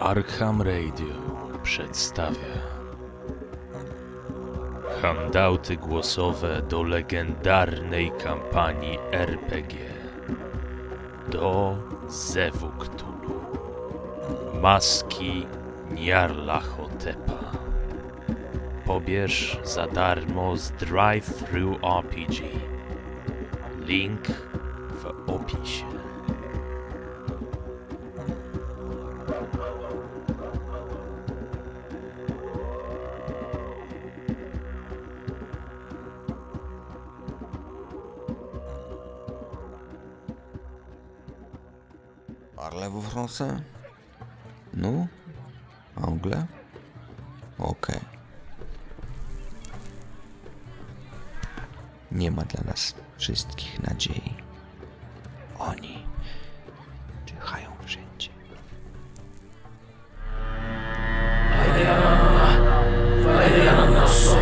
Arkham Radio przedstawia handouty głosowe do legendarnej kampanii RPG do Zewu Cthulhu. Maski Nyarlachotepa Pobierz za darmo z Drive-Thru RPG Link w opisie Parle vous français? No? Anglais? Ok. Nie ma dla nas wszystkich nadziei. Oni czyhają wszędzie. Haydi yanına, haydi yanına su.